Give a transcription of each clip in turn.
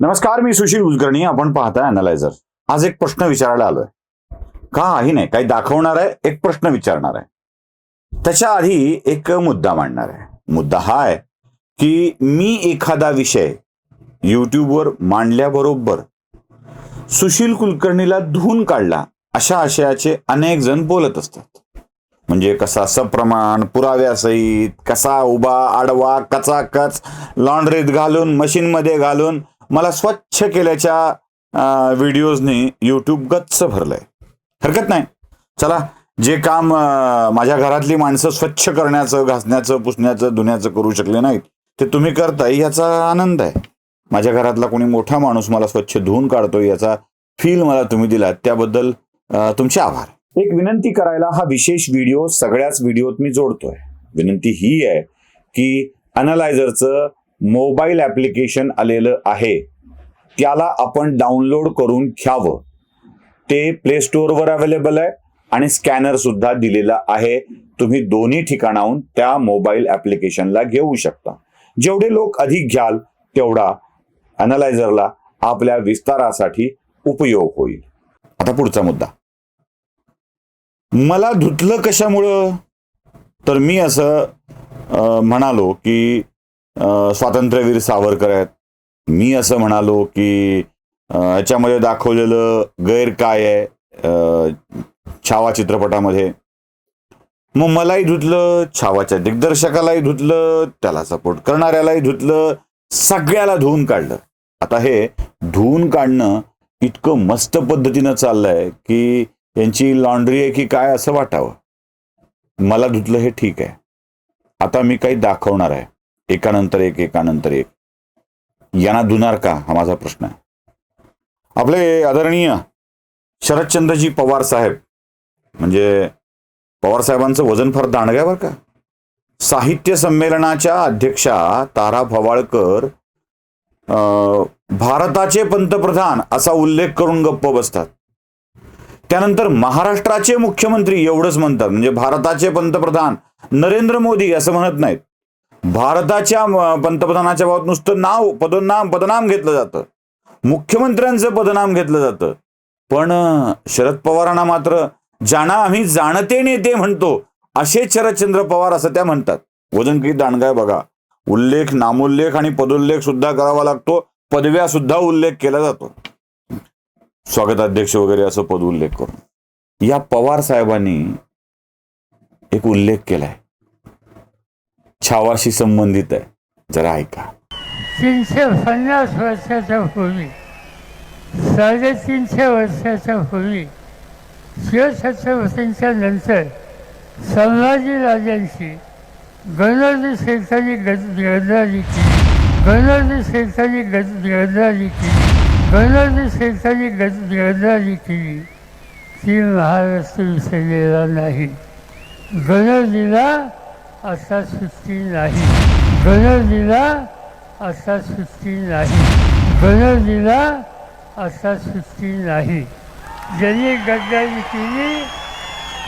नमस्कार मी सुशील कुलकर्णी. आपण पाहताय अनालायझर आज एक प्रश्न विचारायला आलोय. काही नाही? काही दाखवणार आहे एक प्रश्न विचारणार आहे. त्याच्या आधी एक मुद्दा मांडणार आहे. मुद्दा हा आहे की मी एखादा विषय युट्यूबवर मांडल्याबरोबर सुशील कुलकर्णीला धुवून काढला अशा आशयाचे अनेक जण बोलत असतात. म्हणजे कसा सप्रमाण पुराव्यासहित कसा उभा आडवा कचा कच लॉन्ड्रीत घालून मशीनमध्ये घालून मला स्वच्छ केल्याच्या व्हिडिओजनी यूट्यूब गच्च भरलंय. हरकत नाही. चला जे काम माझ्या घरातली माणसं स्वच्छ करण्याचं घासण्याचं पुसण्याचं धुण्याचं करू शकले नाहीत ते तुम्ही करताय याचा आनंद आहे. माझ्या घरातला कोणी मोठा माणूस मला स्वच्छ धुवून काढतोय याचा फील मला तुम्ही दिलात त्याबद्दल तुमचे आभार. एक विनंती करायला हा विशेष व्हिडिओ सगळ्याच व्हिडिओत मी जोडतोय. विनंती ही आहे की अनालायझरचं मोबाईल ॲप्लिकेशन आलेलं आहे. त्याला आपण डाउनलोड करून घ्यावं. ते प्ले स्टोअरवर अवेलेबल आहे आणि स्कॅनर सुद्धा दिलेला आहे. तुम्ही दोन्ही ठिकाणाहून त्या मोबाईल ॲप्लिकेशनला घेऊ शकता. जेवढे लोक अधिक घ्याल तेवढा अनालायझरला आपल्या विस्तारासाठी उपयोग होईल. आता पुढचा मुद्दा. मला धुतलं कशामुळं? तर मी असं म्हणालो की स्वातंत्र्यवीर सावरकर आहेत. मी असं म्हणालो की याच्यामध्ये दाखवलेलं गैर काय आहे छावा चित्रपटामध्ये? मग मलाही धुतलं छावाच्या दिग्दर्शकालाही धुतलं त्याला सपोर्ट करणाऱ्यालाही धुतलं सगळ्याला धुवून काढलं. आता हे धुवून काढणं इतकं मस्त पद्धतीनं चाललंय की यांची लॉन्ड्री आहे की काय असं वाटावं. मला धुतलं हे ठीक आहे. आता मी काही दाखवणार आहे. एकानंतर एक एकानंतर एक. यांना धुणार का? हा माझा प्रश्न आहे. आपले आदरणीय शरदचंद्रजी पवार साहेब म्हणजे पवार साहेबांचं वजन फार दांडग्यावर का? साहित्य संमेलनाच्या अध्यक्षा तारा भवाळकर अं, भारताचे पंतप्रधान असा उल्लेख करून गप्प बसतात. त्यानंतर महाराष्ट्राचे मुख्यमंत्री एवढंच म्हणतात म्हणजे भारताचे पंतप्रधान नरेंद्र मोदी असं म्हणत नाहीत. भारताच्या पंतप्रधानाच्या बाबत नुसतं नाव पदनाम पदनाम घेतलं जातं. मुख्यमंत्र्यांचं पदनाम घेतलं जातं. पण शरद पवारांना मात्र ज्यांना आम्ही जाणते नेते म्हणतो असे शरदचंद्र पवार असं त्या म्हणतात. वजन किती दांडगाय बघा. उल्लेख नामोल्लेख आणि पदोल्लेख सुद्धा करावा लागतो. पदव्या सुद्धा उल्लेख केला जातो. स्वागताध्यक्ष वगैरे असं पद उल्लेख करून. या पवार साहेबांनी एक उल्लेख केलाय. छावाशी संबंधित आहे. जरा ऐका. तीनशे पन्नास वर्षाच्या पूर्वी साडेतीनशे वर्षाच्या पूर्वी शिवछत्रपतींच्या नंतर संभाजीराजांची गणराजी शेतांनी शेखांनी गद केली गणराजी शेतांनी गद गद्दारी केली गणराजी शेतांनी गद गद्दारी केली ती महाराष्ट्र विसरलेला नाही. गणराजीला असा सुट्टी नाही. गणर दिला असा सुट्टी नाही. गणर दिला असा सुट्टी नाही. ज्यांनी गद्दारी केली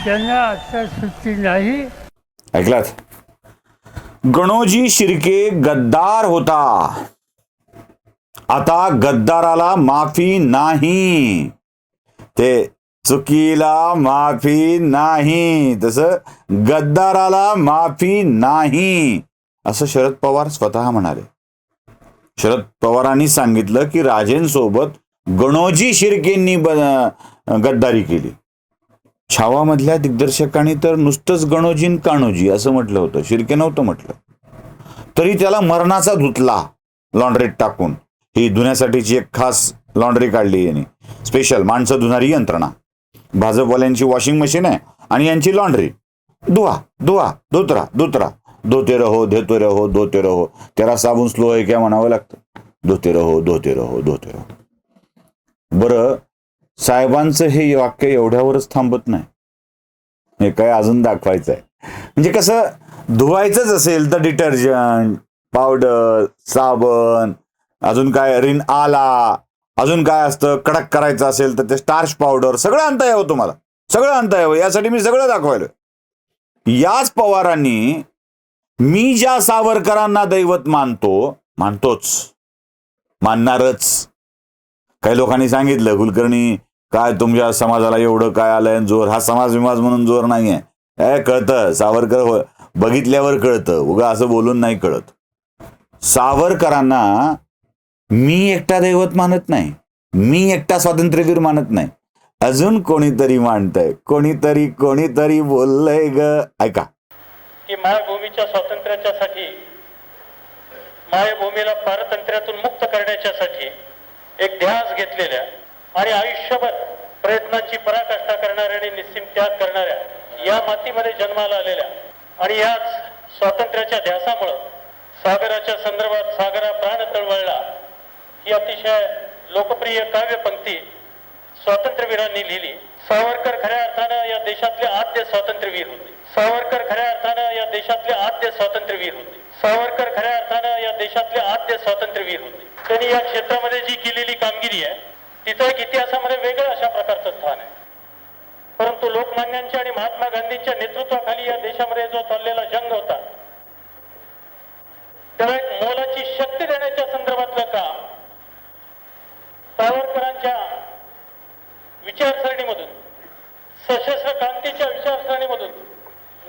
त्यांना आता सुट्टी नाही. ऐकलात? गणोजी शिर्के गद्दार होता. आता गद्दाराला माफी नाही. ते चुकीला माफी नाही. तसं गद्दाराला माफी नाही. असं शरद पवार स्वतः म्हणाले. शरद पवारांनी सांगितलं की राजेंसोबत गणोजी शिर्केंनी गद्दारी केली. छावामधल्या दिग्दर्शकांनी तर नुसतंच गणोजीन काणोजी असं म्हटलं होतं. शिर्के नव्हतं म्हटलं. तरी त्याला मरणाचा धुतला लॉन्ड्रीत टाकून. ही धुण्यासाठीची एक खास लॉन्ड्री काढली यांनी. स्पेशल माणसं धुणारी यंत्रणा. भाजपवाल्यांची वॉशिंग मशीन आहे आणि यांची लॉन्ड्री धुवा धुवा धोतरा धोतरा. धोते रहो धोते रहो धोते रहो. त्याला साबुन स्लो आहे काय म्हणावं लागतं? धोते रहो धोते रहो धोते रहो. बरं साहेबांचं हे वाक्य एवढ्यावरच थांबत नाही. हे काय अजून दाखवायचं आहे म्हणजे कसं धुवायचंच असेल तर डिटर्जंट पावडर साबण अजून काय रिन आला अजून काय असतं? कडक करायचं असेल तर ते स्टार्च पावडर सगळं आणता यावं तुम्हाला. सगळं आणता यावं. यासाठी मी सगळं दाखवायला याच पवारांनी मी ज्या सावरकरांना दैवत मानतो मानतोच. मानणारच. काही लोकांनी सांगितलं कुलकर्णी काय तुमच्या समाजाला एवढं काय आलंय आणि जोर? हा समाज विमाज म्हणून जोर नाहीये. ए कळतं. सावरकर हो- बघितल्यावर कळतं. उगा असं बोलून नाही कळत. सावरकरांना मी एकटा दैवत मानत नाही. मी एकटा स्वातंत्र्यवीर मानत नाही. अजून कोणीतरी मानतंय. कोणीतरी कोणीतरी बोललंय ग. ऐका. की मायभूमीच्या स्वातंत्र्याच्यासाठी मायभूमीला पारतंत्र्यातून मुक्त करण्याच्यासाठी एक ध्यास घेतलेल्या आणि आयुष्यभर प्रयत्नांची पराकाष्ठा करणाऱ्या आणि निस्सीम त्याग करणाऱ्या या मातीमध्ये जन्माला आलेल्या आणि याच स्वातंत्र्याच्या ध्यासामुळं सागराच्या संदर्भात सागरा प्राण तळवळला ही अतिशय लोकप्रिय काव्यपंक्ती स्वातंत्र्यवीरांनी लिहिली. सावरकर खऱ्या अर्थानं या देशातले आद्य स्वातंत्र्यवीर होते. सावरकर खऱ्या अर्थानं या देशातले आद्य स्वातंत्र्यवीर होते. सावरकर खऱ्या अर्थानं या देशातले आद्य स्वातंत्र्यवीर होते. त्यांनी या क्षेत्रामध्ये जी केलेली कामगिरी आहे तिचं एक इतिहासामध्ये वेगळं अशा प्रकारचं स्थान आहे. परंतु लोकमान्यांच्या आणि महात्मा गांधींच्या नेतृत्वाखाली या देशामध्ये जो चाललेला जंग होता त्याला एक मोलाची शक्ती देण्याच्या संदर्भातलं काम सावरकरांच्या विचारसरणीमधून सशस्त्र क्रांतीच्या विचारसरणीमधून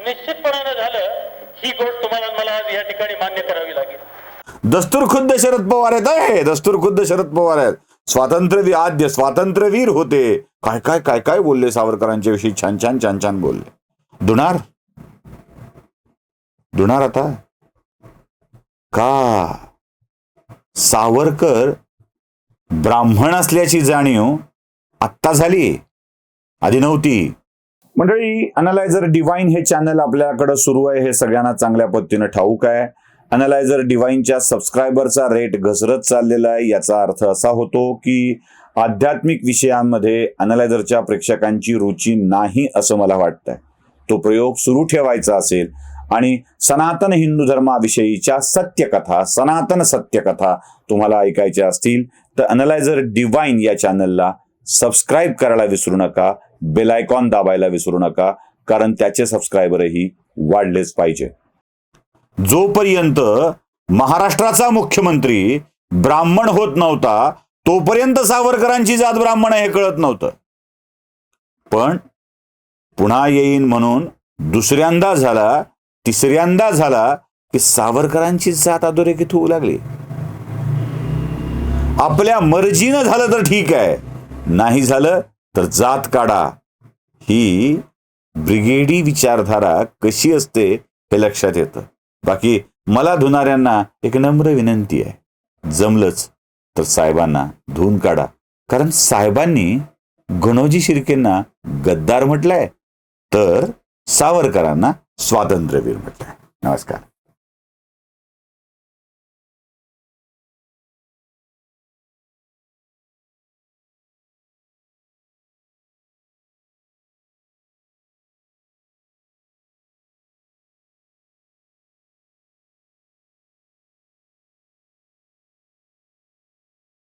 निश्चितपणानं झालं ही गोष्ट तुम्हाला मला आज या ठिकाणी मान्य करावी लागेल. दस्तूर खुद्द शरद पवार आहेत आहे दस्तूर खुद्द शरद पवार आहेत. स्वातंत्र्य आद्य स्वातंत्र्यवीर होते. काय काय काय काय बोलले सावरकरांच्या विषयी? छान छान छान छान बोलले. दुनार दुनार आता? का? सावरकर ब्राह्मण असल्याची जाणीव आत्ता झाली आधी नव्हती. मंडळी अनालायझर डिवाईन हे चॅनल आपल्याकडं सुरू आहे. हे सगळ्यांना चांगल्या पद्धतीनं ठाऊक आहे. अनालायझर डिवाईनच्या सबस्क्रायबरचा रेट घसरत चाललेला आहे. याचा अर्थ असा होतो की आध्यात्मिक विषयांमध्ये अनालायझरच्या प्रेक्षकांची रुची नाही असं मला वाटतंय. तो प्रयोग सुरू ठेवायचा असेल आणि सनातन हिंदू धर्माविषयीच्या सत्यकथा सनातन सत्यकथा तुम्हाला ऐकायच्या असतील तर अनलायझर डिवाईन या चॅनलला सबस्क्राईब करायला विसरू नका बेल आयकॉन दाबायला विसरू नका कारण त्याचे सबस्क्रायबरही वाढलेच पाहिजे. जोपर्यंत महाराष्ट्राचा मुख्यमंत्री ब्राह्मण होत नव्हता तोपर्यंत सावरकरांची जात ब्राह्मण हे कळत नव्हतं. पण पुन्हा येईन म्हणून दुसऱ्यांदा झाला तिसऱ्यांदा झाला की सावरकरांची जात अधोरेखित होऊ लागली. आपल्या मर्जीनं झालं तर ठीक आहे. नाही झालं तर जात काढा. ही ब्रिगेडी विचारधारा कशी असते हे लक्षात येतं. बाकी मला धुणाऱ्यांना एक नम्र विनंती आहे. जमलंच तर साहेबांना धुवून काढा. कारण साहेबांनी गणोजी शिर्केंना गद्दार म्हटलंय. तर सावरकरांना स्वातंत्र्यवीर म्हटलंय नमस्कार